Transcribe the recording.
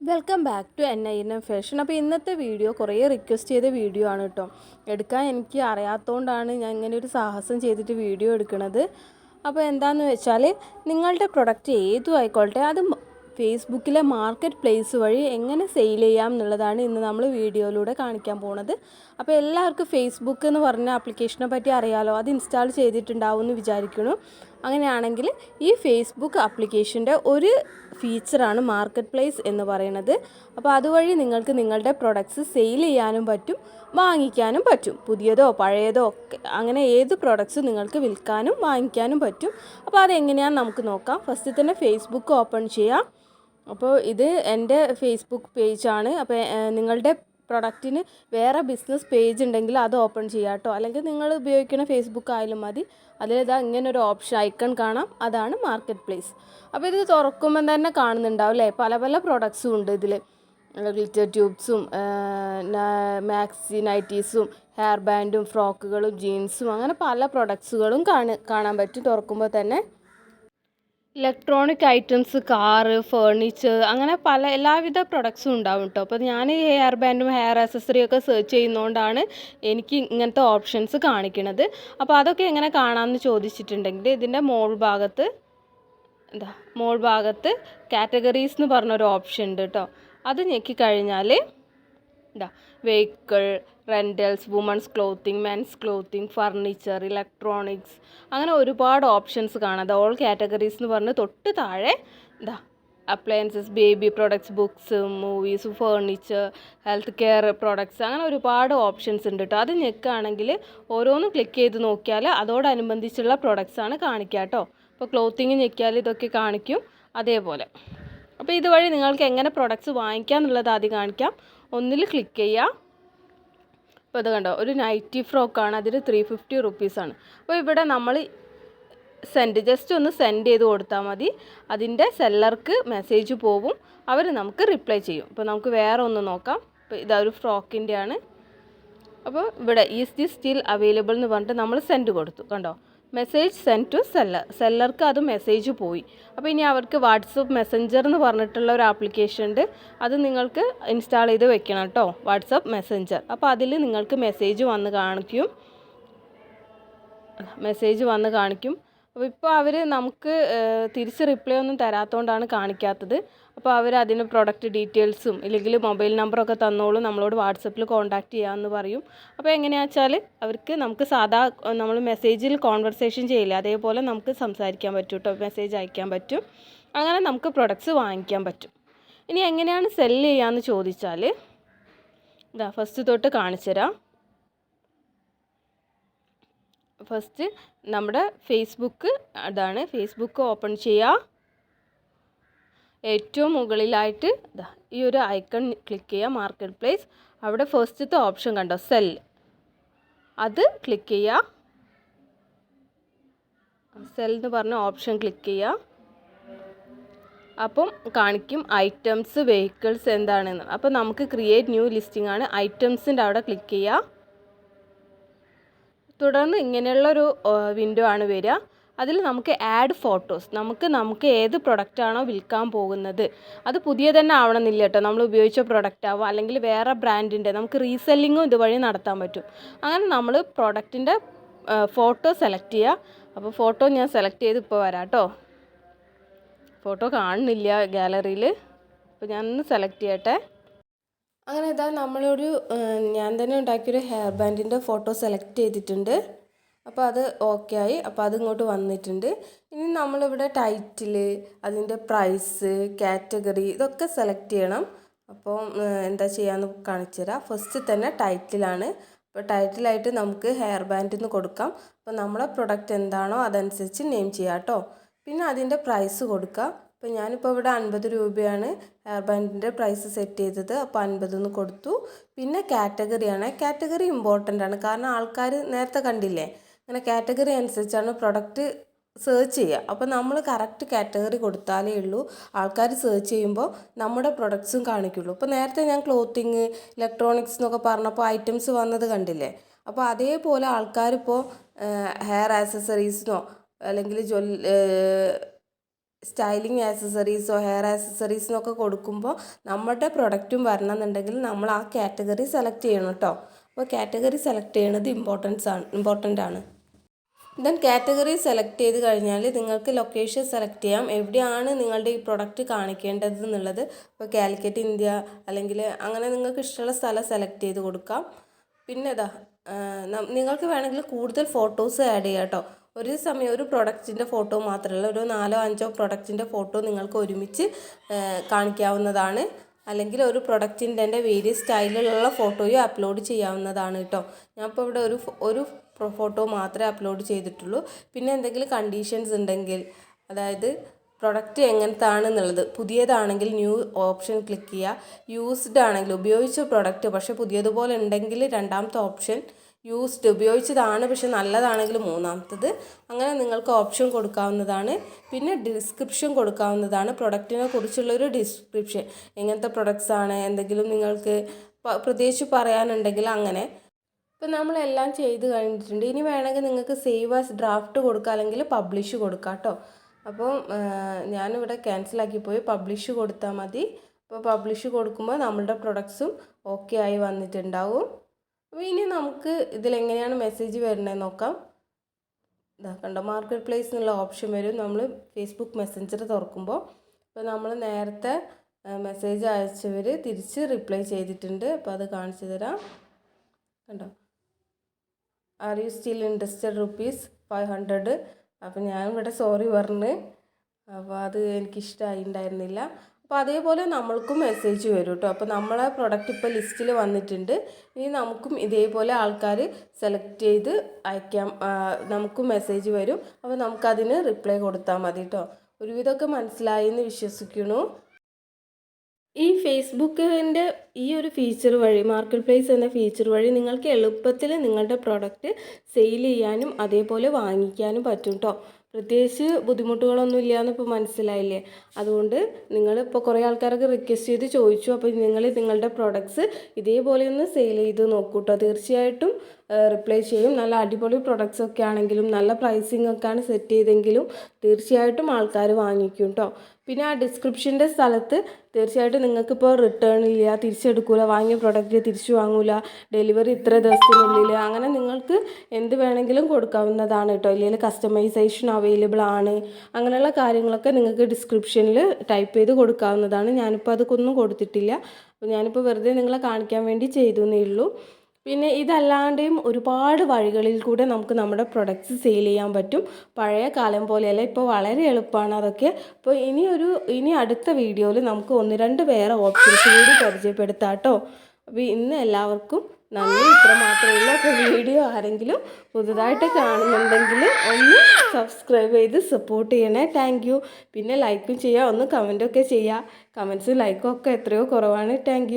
Welcome back to N I N fashion അപ്പോൾ ഇന്നത്തെ video കുറേ റിക്വസ്റ്റ് ചെയ്ത വീഡിയോ ആണ് കേട്ടോ എടുക്കാൻ എനിക്ക് അറിയാത്തതുകൊണ്ടാണ് ഞാൻ ഇങ്ങനെ ഒരു സാഹസം ചെയ്തിട്ട് വീഡിയോ എടുക്കുന്നത് അപ്പോൾ എന്താണെന്ന് വെച്ചാൽ നിങ്ങളുടെ പ്രൊഡക്റ്റ് ഏതു ആയിക്കോട്ടെ അത് ഫേസ്ബുക്കിലെ മാർക്കറ്റ് പ്ലേസ് വഴി എങ്ങനെ സെയിൽ ചെയ്യാം എന്നുള്ളതാണ് ഇന്ന് നമ്മൾ വീഡിയോയിലൂടെ കാണിക്കാൻ പോണത്. അപ്പോൾ എല്ലാവർക്കും ഫേസ്ബുക്ക് എന്ന് പറഞ്ഞ ആപ്ലിക്കേഷനെ പറ്റി അറിയാലോ? അത് ഇൻസ്റ്റാൾ ചെയ്തിട്ടുണ്ടാവും എന്ന് വിചാരിക്കുന്നു. അങ്ങനെയാണെങ്കിൽ ഈ ഫേസ്ബുക്ക് ആപ്ലിക്കേഷന്റെ ഒരു ഫീച്ചറാണ് മാർക്കറ്റ് പ്ലേസ് എന്ന് പറയുന്നത്. അപ്പോൾ അതുവഴി നിങ്ങൾക്ക് നിങ്ങളുടെ പ്രൊഡക്ട്സ് സെയിൽ ചെയ്യാനും പറ്റും വാങ്ങിക്കാനും പറ്റും. പുതിയതോ പഴയതോ ഒക്കെ അങ്ങനെ ഏത് പ്രൊഡക്ട്സ് നിങ്ങൾക്ക് വിൽക്കാനും വാങ്ങിക്കാനും പറ്റും. അപ്പോൾ അതെങ്ങനെയാണെന്ന് നമുക്ക് നോക്കാം. ഫസ്റ്റ് തന്നെ ഫേസ്ബുക്ക് ഓപ്പൺ ചെയ്യാം. അപ്പോൾ ഇത് എന്റെ ഫേസ്ബുക്ക് പേജാണ് അപ്പോൾ നിങ്ങളുടെ പ്രൊഡക്റ്റിന് വേറെ ബിസിനസ് പേജ് ഉണ്ടെങ്കിൽ അത് ഓപ്പൺ ചെയ്യാം കേട്ടോ അല്ലെങ്കിൽ നിങ്ങൾ ഉപയോഗിക്കുന്ന ഫേസ്ബുക്ക് ആയാലും മതി. അതിലിതാ ഇങ്ങനെ ഒരു ഓപ്ഷൻ ഐക്കൺ കാണാം. അതാണ് മാർക്കറ്റ് പ്ലേസ് അപ്പോൾ ഇത് തുറക്കുമ്പോൾ തന്നെ കാണുന്നുണ്ടാവും അല്ലേ പല പല പ്രൊഡക്ട്സും ഉണ്ട് ഇതിൽ ഗ്ലിറ്റർ ട്യൂബ്സും മാക്സി നൈറ്റീസും ഹെയർ ബാൻഡും ഫ്രോക്കുകളും ജീൻസും അങ്ങനെ പല പ്രൊഡക്ട്സുകളും കാണാൻ പറ്റും. തുറക്കുമ്പോൾ തന്നെ ഇലക്ട്രോണിക് ഐറ്റംസ് കാറ് ഫേർണിച്ചർ അങ്ങനെ പല എല്ലാവിധ പ്രൊഡക്ട്സും ഉണ്ടാവും കേട്ടോ അപ്പോൾ ഞാൻ ഈ ഹെയർ ബാൻഡും ഹെയർ ആക്സസറിയും ഒക്കെ സെർച്ച് ചെയ്യുന്നതുകൊണ്ടാണ് എനിക്ക് ഇങ്ങനത്തെ ഓപ്ഷൻസ് കാണിക്കുന്നത് അപ്പോൾ അതൊക്കെ എങ്ങനെ കാണാമെന്ന് ചോദിച്ചിട്ടുണ്ടെങ്കിൽ ഇതിന്റെ മോൾ ഭാഗത്ത് എന്താ മോൾ ഭാഗത്ത് കാറ്റഗറീസ് എന്ന് പറഞ്ഞൊരു ഓപ്ഷൻ ഉണ്ട് കേട്ടോ അത് ഞെക്കി ഇതാ vehicle rentals women's clothing men's clothing furniture electronics അങ്ങനെ ഒരുപാട് ഓപ്ഷൻസ് കാണാം. ഓൾ കാറ്റഗറീസ് എന്ന് പറഞ്ഞ് തൊട്ട് താഴെ ഇതാ appliances baby products books movies furniture health care products അങ്ങനെ ഒരുപാട് ഓപ്ഷൻസ് ഉണ്ട് കേട്ടോ അത് ഞെക്കുകയാണെങ്കിൽ ഓരോന്നും ക്ലിക്ക് ചെയ്ത് നോക്കിയാൽ അതോടനുബന്ധിച്ചുള്ള പ്രോഡക്ട്സാണ് കാണിക്കുക കേട്ടോ അപ്പോൾ ക്ലോത്തിങ് ഞെക്കിയാൽ ഇതൊക്കെ കാണിക്കും അതേപോലെ. അപ്പോൾ ഇതുവഴി നിങ്ങൾക്ക് എങ്ങനെ പ്രൊഡക്ട്സ് വാങ്ങിക്കാം എന്നുള്ളത് ആദ്യം കാണിക്കാം. ഒന്നിൽ ക്ലിക്ക് ചെയ്യുക അപ്പോൾ അത് കണ്ടോ ഒരു നൈറ്റി ഫ്രോക്കാണ് അതിന് ത്രീ ഫിഫ്റ്റി റുപ്പീസാണ് അപ്പോൾ ഇവിടെ നമ്മൾ സെൻഡ് ജസ്റ്റ് ഒന്ന് സെൻഡ് ചെയ്ത് കൊടുത്താൽ മതി. അതിന്റെ സെല്ലർക്ക് മെസ്സേജ് പോകും അവർ നമുക്ക് റിപ്ലൈ ചെയ്യും. അപ്പോൾ നമുക്ക് വേറെ ഒന്ന് നോക്കാം. അപ്പോൾ ഇതാ ഒരു ഫ്രോക്കിന്റെ ആണ് അപ്പോൾ ഇവിടെ ഈസ് ദി സ്റ്റിൽ അവൈലബിൾ എന്ന് പറഞ്ഞിട്ട് നമ്മൾ സെൻഡ് കൊടുത്തു. കണ്ടോ? മെസ്സേജ് സെൻഡ് ടു സെല്ലർ സെല്ലർക്ക് അത് മെസ്സേജ് പോയി. അപ്പോൾ ഇനി അവർക്ക് വാട്സപ്പ് മെസ്സഞ്ചർ എന്ന് പറഞ്ഞിട്ടുള്ള ഒരു ആപ്ലിക്കേഷൻ ഉണ്ട്. അത് നിങ്ങൾക്ക് ഇൻസ്റ്റാൾ ചെയ്ത് വെക്കണം കേട്ടോ വാട്സപ്പ് മെസ്സഞ്ചർ അപ്പോൾ അതിൽ നിങ്ങൾക്ക് മെസ്സേജ് വന്ന് കാണിക്കും. മെസ്സേജ് വന്ന് കാണിക്കും. അപ്പോൾ ഇപ്പോൾ അവർ നമുക്ക് തിരിച്ച് റിപ്ലൈ ഒന്നും തരാത്തതുകൊണ്ടാണ് കാണിക്കാത്തത്. അപ്പോൾ അവർ അതിന് പ്രൊഡക്റ്റ് ഡീറ്റെയിൽസും ഇല്ലെങ്കിൽ മൊബൈൽ നമ്പറൊക്കെ തന്നോളും നമ്മളോട് വാട്സപ്പിൽ കോൺടാക്റ്റ് ചെയ്യാമെന്ന് പറയും. അപ്പോൾ എങ്ങനെയാണെന്ന് വെച്ചാൽ അവർക്ക് നമുക്ക് സാധാ നമ്മൾ മെസ്സേജിൽ കോൺവെർസേഷൻ ചെയ്യില്ല. അതേപോലെ നമുക്ക് സംസാരിക്കാൻ പറ്റും കേട്ടോ മെസ്സേജ് അയക്കാൻ പറ്റും. അങ്ങനെ നമുക്ക് പ്രൊഡക്ട്സ് വാങ്ങിക്കാൻ പറ്റും. ഇനി എങ്ങനെയാണ് സെല്ല് ചെയ്യാമെന്ന് ചോദിച്ചാൽ ഇതാ ഫസ്റ്റ് തൊട്ട് കാണിച്ചു തരാം. ഫസ്റ്റ് നമ്മുടെ ഫേസ്ബുക്ക് അതാണ് ഫേസ്ബുക്ക് ഓപ്പൺ ചെയ്യുക. ഏറ്റവും മുകളിലായിട്ട് ഈ ഒരു ഐക്കൺ ക്ലിക്ക് ചെയ്യുക മാർക്കറ്റ് പ്ലേസ് അവിടെ ഫസ്റ്റത്തെ ഓപ്ഷൻ കണ്ടോ? സെൽ അത് ക്ലിക്ക് ചെയ്യുക സെൽ എന്ന് പറഞ്ഞ ഓപ്ഷൻ ക്ലിക്ക് ചെയ്യുക അപ്പം കാണിക്കും ഐറ്റംസ് വെഹിക്കിൾസ് എന്താണെന്ന്. അപ്പം നമുക്ക് ക്രിയേറ്റ് ന്യൂ ലിസ്റ്റിംഗ് ആണ്. ഐറ്റംസിന്റെ അവിടെ ക്ലിക്ക് ചെയ്യുക തുടർന്ന് ഇങ്ങനെയുള്ളൊരു വിൻഡോ ആണ് വരിക. അതിൽ നമുക്ക് ആഡ് ഫോട്ടോസ് നമുക്ക് നമുക്ക് ഏത് പ്രൊഡക്റ്റ് ആണോ വിൽക്കാൻ പോകുന്നത്. അത് പുതിയ തന്നെ ആവണമെന്നില്ല കേട്ടോ. നമ്മൾ ഉപയോഗിച്ച പ്രൊഡക്റ്റ് ആവും അല്ലെങ്കിൽ വേറെ ബ്രാൻഡിന്റെ നമുക്ക് റീസെല്ലിങ്ങും ഇതുവഴി നടത്താൻ പറ്റും. അങ്ങനെ നമ്മൾ പ്രൊഡക്റ്റിന്റെ ഫോട്ടോ സെലക്ട് ചെയ്യുക അപ്പോൾ ഫോട്ടോ ഞാൻ സെലക്ട് ചെയ്ത് ഇപ്പോൾ വരാം കേട്ടോ. ഫോട്ടോ കാണുന്നില്ല ഗാലറിയിൽ അപ്പോൾ ഞാൻ ഒന്ന് സെലക്ട് ചെയ്യട്ടെ. അങ്ങനെ ഇതാ നമ്മളൊരു ഞാൻ തന്നെ ഉണ്ടാക്കിയൊരു ഹെയർ ബാൻഡിന്റെ ഫോട്ടോ സെലക്ട് ചെയ്തിട്ടുണ്ട്. അപ്പോൾ അത് ഓക്കെ ആയി. അപ്പോൾ അതിങ്ങോട്ട് വന്നിട്ടുണ്ട്. ഇനി നമ്മളിവിടെ ടൈറ്റിൽ അതിന്റെ പ്രൈസ് കാറ്റഗറി ഇതൊക്കെ സെലക്ട് ചെയ്യണം. അപ്പോൾ എന്താ ചെയ്യാമെന്ന് കാണിച്ചു തരാം. ഫസ്റ്റ് തന്നെ ടൈറ്റിലാണ് അപ്പോൾ ടൈറ്റിലായിട്ട് നമുക്ക് ഹെയർ ബാൻഡ് എന്ന് കൊടുക്കാം. അപ്പോൾ നമ്മളെ പ്രൊഡക്റ്റ് എന്താണോ അതനുസരിച്ച് നെയിം ചെയ്യാം കേട്ടോ പിന്നെ അതിന്റെ പ്രൈസ് കൊടുക്കാം. അപ്പോൾ ഞാനിപ്പോൾ ഇവിടെ അൻപത് രൂപയാണ് ഹെയർ ബാൻഡിന്റെ പ്രൈസ് സെറ്റ് ചെയ്തത്. അപ്പോൾ അൻപത് എന്ന് കൊടുത്തു. പിന്നെ കാറ്റഗറിയാണ് കാറ്റഗറി ഇമ്പോർട്ടന്റ് ആണ്. കാരണം ആൾക്കാർ നേരത്തെ കണ്ടില്ലേ? അങ്ങനെ കാറ്റഗറി അനുസരിച്ചാണ് പ്രൊഡക്റ്റ് സെർച്ച് ചെയ്യുക. അപ്പോൾ നമ്മൾ കറക്റ്റ് കാറ്റഗറി കൊടുത്താലേ ഉള്ളൂ. ആൾക്കാർ സെർച്ച് ചെയ്യുമ്പോൾ നമ്മുടെ പ്രൊഡക്ട്സും കാണിക്കുള്ളൂ. അപ്പോൾ നേരത്തെ ഞാൻ ക്ലോത്തിങ് ഇലക്ട്രോണിക്സ് എന്നൊക്കെ പറഞ്ഞപ്പോൾ ഐറ്റംസ് വന്നത് കണ്ടില്ലേ? അപ്പോൾ അതേപോലെ ആൾക്കാരിപ്പോൾ ഹെയർ ആക്സസറീസിനോ അല്ലെങ്കിൽ ജ്വൽ സ്റ്റൈലിംഗ് ആക്സസറീസോ ഹെയർ ആക്സസറീസിനൊക്കെ കൊടുക്കുമ്പോൾ നമ്മുടെ പ്രൊഡക്റ്റും വരണമെന്നുണ്ടെങ്കിൽ നമ്മൾ ആ കാറ്റഗറി സെലക്ട് ചെയ്യണം കേട്ടോ. അപ്പോൾ കാറ്റഗറി സെലക്ട് ചെയ്യണത് ഇമ്പോർട്ടൻസ് ആണ് ഇമ്പോർട്ടന്റ് ആണ്. ദെൻ കാറ്റഗറി സെലക്ട് ചെയ്ത് കഴിഞ്ഞാൽ നിങ്ങൾക്ക് ലൊക്കേഷൻ സെലക്ട് ചെയ്യാം. എവിടെയാണ് നിങ്ങളുടെ ഈ പ്രൊഡക്റ്റ് കാണിക്കേണ്ടത് എന്നുള്ളത് ഇപ്പോൾ കാലിക്കറ്റ് ഇന്ത്യ അല്ലെങ്കിൽ അങ്ങനെ നിങ്ങൾക്ക് ഇഷ്ടമുള്ള സ്ഥലം സെലക്ട് ചെയ്ത് കൊടുക്കാം. പിന്നെ ഇതാ നിങ്ങൾക്ക് വേണമെങ്കിൽ കൂടുതൽ ഫോട്ടോസ് ആഡ് ചെയ്യാം കേട്ടോ ഒരു സമയം ഒരു പ്രൊഡക്റ്റിന്റെ ഫോട്ടോ മാത്രമല്ല ഒരു നാലോ അഞ്ചോ പ്രൊഡക്റ്റിന്റെ ഫോട്ടോ നിങ്ങൾക്ക് ഒരുമിച്ച് കാണിക്കാവുന്നതാണ്. അല്ലെങ്കിൽ ഒരു പ്രൊഡക്റ്റിന്റെ വേരിയസ് സ്റ്റൈലിലുള്ള ഫോട്ടോയും അപ്ലോഡ് ചെയ്യാവുന്നതാണ് കേട്ടോ ഞാൻ ഇപ്പോൾ ഇവിടെ ഒരു ഒരു ഫോട്ടോ മാത്രമേ അപ്ലോഡ് ചെയ്തിട്ടുള്ളൂ. പിന്നെ എന്തെങ്കിലും കണ്ടീഷൻസ് ഉണ്ടെങ്കിൽ അതായത് പ്രൊഡക്റ്റ് എങ്ങനത്താണെന്നുള്ളത് പുതിയതാണെങ്കിൽ ന്യൂ ഓപ്ഷൻ ക്ലിക്ക് ചെയ്യുക. യൂസ്ഡ് ആണെങ്കിൽ ഉപയോഗിച്ച പ്രൊഡക്റ്റ് പക്ഷേ പുതിയതുപോലെ ഉണ്ടെങ്കിൽ രണ്ടാമത്തെ ഓപ്ഷൻ യൂസ്ഡ് ഉപയോഗിച്ചതാണ് പക്ഷെ നല്ലതാണെങ്കിൽ മൂന്നാമത്തത്. അങ്ങനെ നിങ്ങൾക്ക് ഓപ്ഷൻ കൊടുക്കാവുന്നതാണ്. പിന്നെ ഡിസ്ക്രിപ്ഷൻ കൊടുക്കാവുന്നതാണ്. പ്രൊഡക്റ്റിനെ കുറിച്ചുള്ളൊരു ഡിസ്ക്രിപ്ഷൻ എങ്ങനത്തെ പ്രൊഡക്ട്സ് ആണ് എന്തെങ്കിലും നിങ്ങൾക്ക് പ്രത്യേകിച്ച് പറയാനുണ്ടെങ്കിൽ അങ്ങനെ ഇപ്പം നമ്മളെല്ലാം ചെയ്ത് കഴിഞ്ഞിട്ടുണ്ട്. ഇനി വേണമെങ്കിൽ നിങ്ങൾക്ക് സേവ് ആസ് ഡ്രാഫ്റ്റ് കൊടുക്കുക അല്ലെങ്കിൽ പബ്ലിഷ് കൊടുക്കാം കേട്ടോ അപ്പോൾ ഞാനിവിടെ ക്യാൻസലാക്കി പോയി. പബ്ലിഷ് കൊടുത്താൽ മതി. അപ്പോൾ പബ്ലിഷ് കൊടുക്കുമ്പോൾ നമ്മളുടെ പ്രൊഡക്ട്സും ഓക്കെ ആയി വന്നിട്ടുണ്ടാവും. അപ്പോൾ ഇനി നമുക്ക് ഇതിലെങ്ങനെയാണ് മെസ്സേജ് വരുന്നത് നോക്കാം. ഇതാ കണ്ടോ മാർക്കറ്റ് പ്ലേസ് എന്നുള്ള ഓപ്ഷൻ വരും. നമ്മൾ ഫേസ്ബുക്ക് മെസ്സഞ്ചർ തുറക്കുമ്പോൾ അപ്പോൾ നമ്മൾ നേരത്തെ മെസ്സേജ് അയച്ചവർ തിരിച്ച് റിപ്ലൈ ചെയ്തിട്ടുണ്ട്. അപ്പോൾ അത് കാണിച്ചു തരാം. കണ്ടോ? Are you still interested rupees five hundred അപ്പോൾ ഞാൻ ഇവിടെ സോറി പറഞ്ഞ്. അപ്പോൾ അത് എനിക്കിഷ്ടമായിട്ടുണ്ടായിരുന്നില്ല അപ്പോൾ അതേപോലെ നമ്മൾക്കും മെസ്സേജ് വരും കേട്ടോ അപ്പോൾ നമ്മളെ പ്രൊഡക്റ്റ് ഇപ്പോൾ ലിസ്റ്റിൽ വന്നിട്ടുണ്ട്. ഇനി നമുക്കും ഇതേപോലെ ആൾക്കാർ സെലക്ട് ചെയ്ത് അയക്കാം. നമുക്കും മെസ്സേജ് വരും. അപ്പോൾ നമുക്കതിന് റിപ്ലൈ കൊടുത്താൽ മതി കേട്ടോ ഒരുവിധമൊക്കെ മനസ്സിലായി എന്ന് വിശ്വസിക്കുന്നു. ഈ ഫേസ്ബുക്കിന്റെ ഈ ഒരു ഫീച്ചർ വഴി മാർക്കറ്റ് പ്ലേസ് എന്ന ഫീച്ചർ വഴി നിങ്ങൾക്ക് എളുപ്പത്തിൽ നിങ്ങളുടെ പ്രൊഡക്റ്റ് സെയിൽ ചെയ്യാനും അതേപോലെ വാങ്ങിക്കാനും പറ്റും കേട്ടോ പ്രത്യേകിച്ച് ബുദ്ധിമുട്ടുകളൊന്നും ഇല്ലയെന്ന് ഇപ്പോൾ മനസ്സിലായില്ലേ? അതുകൊണ്ട് നിങ്ങൾ ഇപ്പോൾ കുറേ ആൾക്കാരൊക്കെ റിക്വസ്റ്റ് ചെയ്ത് ചോദിച്ചു. അപ്പോൾ നിങ്ങൾ നിങ്ങളുടെ പ്രോഡക്ട്സ് ഇതേപോലെ ഒന്ന് സെയിൽ ചെയ്ത് നോക്കൂ കേട്ടോ തീർച്ചയായിട്ടും റിപ്ലൈ ചെയ്യും. നല്ല അടിപൊളി പ്രൊഡക്ട്സ് ഒക്കെ ആണെങ്കിലും നല്ല പ്രൈസിങ് ഒക്കെയാണ് സെറ്റ് ചെയ്തെങ്കിലും തീർച്ചയായിട്ടും ആൾക്കാർ വാങ്ങിക്കും കേട്ടോ പിന്നെ ആ ഡിസ്ക്രിപ്ഷന്റെ സ്ഥലത്ത് തീർച്ചയായിട്ടും നിങ്ങൾക്കിപ്പോൾ റിട്ടേൺ ഇല്ല തിരിച്ചെടുക്കില്ല വാങ്ങിയ പ്രൊഡക്റ്റ് തിരിച്ചു വാങ്ങൂല ഡെലിവറി ഇത്ര ദിവസത്തിനുള്ളിൽ അങ്ങനെ നിങ്ങൾക്ക് എന്ത് വേണമെങ്കിലും കൊടുക്കാവുന്നതാണ് കേട്ടോ ഇല്ലെങ്കിൽ കസ്റ്റമൈസേഷൻ അവൈലബിൾ ആണ്. അങ്ങനെയുള്ള കാര്യങ്ങളൊക്കെ നിങ്ങൾക്ക് ഡിസ്ക്രിപ്ഷനിൽ ടൈപ്പ് ചെയ്ത് കൊടുക്കാവുന്നതാണ്. ഞാനിപ്പോൾ അതൊക്കെ ഒന്നും കൊടുത്തിട്ടില്ല. ഞാനിപ്പോൾ വെറുതെ നിങ്ങളെ കാണിക്കാൻ വേണ്ടി ചെയ്തു എന്നേ ഉള്ളൂ. പിന്നെ ഇതല്ലാതെയും ഒരുപാട് വഴികളിൽ കൂടെ നമുക്ക് നമ്മുടെ പ്രൊഡക്ട്സ് സെയിൽ ചെയ്യാൻ പറ്റും. പഴയ കാലം പോലെയല്ല ഇപ്പോൾ വളരെ എളുപ്പമാണ് അതൊക്കെ. അപ്പോൾ ഇനി ഒരു ഇനി അടുത്ത വീഡിയോയിൽ നമുക്ക് ഒന്ന് രണ്ട് വേറെ ഓപ്ഷൻസ് കൂടി പരിചയപ്പെടുത്താം കേട്ടോ. അപ്പോൾ ഇന്ന് എല്ലാവർക്കും നന്ദി. ഇത്ര മാത്രമല്ല ഉള്ളൂ വീഡിയോ ആരെങ്കിലും പുതുതായിട്ട് കാണുന്നുണ്ടെങ്കിൽ ഒന്ന് സബ്സ്ക്രൈബ് ചെയ്ത് സപ്പോർട്ട് ചെയ്യണേ. താങ്ക് യു പിന്നെ ലൈക്കും ചെയ്യുക ഒന്ന് കമന്റൊക്കെ ചെയ്യുക കമൻസും ലൈക്കും ഒക്കെ എത്രയോ കുറവാണ്. താങ്ക്